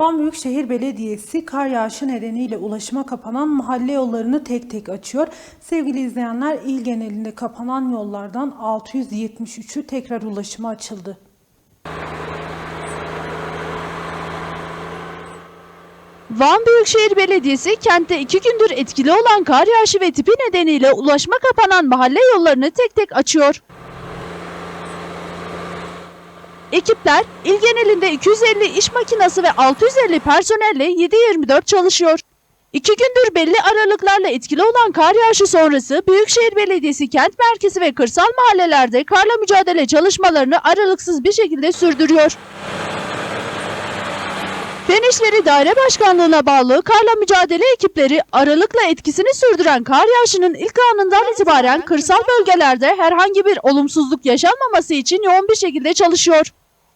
Van Büyükşehir Belediyesi kar yağışı nedeniyle ulaşıma kapanan mahalle yollarını tek tek açıyor. Sevgili izleyenler il genelinde kapanan yollardan 673'ü tekrar ulaşıma açıldı. Van Büyükşehir Belediyesi kentte iki gündür etkili olan kar yağışı ve tipi nedeniyle ulaşma kapanan mahalle yollarını tek tek açıyor. Ekipler il genelinde 250 iş makinası ve 650 personelle 7-24 çalışıyor. İki gündür belli aralıklarla etkili olan kar yağışı sonrası Büyükşehir Belediyesi kent merkezi ve kırsal mahallelerde karla mücadele çalışmalarını aralıksız bir şekilde sürdürüyor. Fen İşleri Daire Başkanlığı'na bağlı karla mücadele ekipleri aralıkla etkisini sürdüren kar yağışının ilk anından itibaren kırsal bölgelerde herhangi bir olumsuzluk yaşanmaması için yoğun bir şekilde çalışıyor.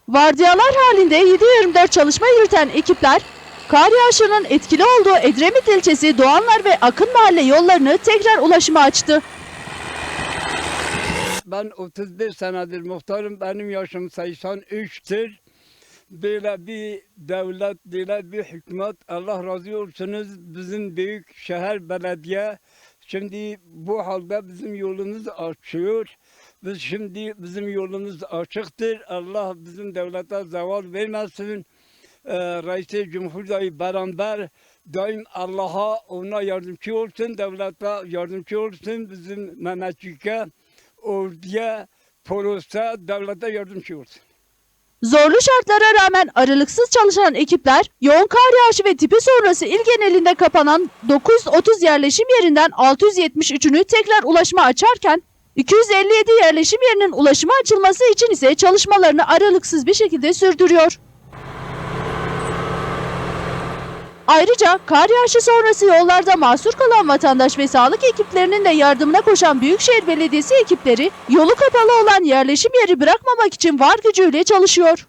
Vardiyalar halinde 7-24 çalışma yürüten ekipler, kar yağışının etkili olduğu Edremit ilçesi Doğanlar ve Akın Mahalle yollarını tekrar ulaşıma açtı. Ben 31 senedir muhtarım. Benim yaşım 83'tür. Böyle bir devlet, böyle bir hükümet Allah razı olsunuz. Bizim büyük şehir belediye şimdi bu halde bizim yolumuzu açıyor. Biz şimdi bizim yolumuz açıktır. Allah bizim devlete zeval vermesin. Ee, Reis-i Cumhurbaşkanı beraber daim Allah'a ona yardımcı olsun, devlete yardımcı olsun, bizim Mehmetçik'e, orduya, polise, devlete yardımcı olsun. Zorlu şartlara rağmen aralıksız çalışan ekipler yoğun kar yağışı ve tipi sonrası il genelinde kapanan 930 yerleşim yerinden 673'ünü tekrar ulaşıma açarken 257 yerleşim yerinin ulaşıma açılması için ise çalışmalarını aralıksız bir şekilde sürdürüyor. Ayrıca kar yağışı sonrası yollarda mahsur kalan vatandaş ve sağlık ekiplerinin de yardımına koşan Büyükşehir Belediyesi ekipleri yolu kapalı olan yerleşim yeri bırakmamak için var gücüyle çalışıyor.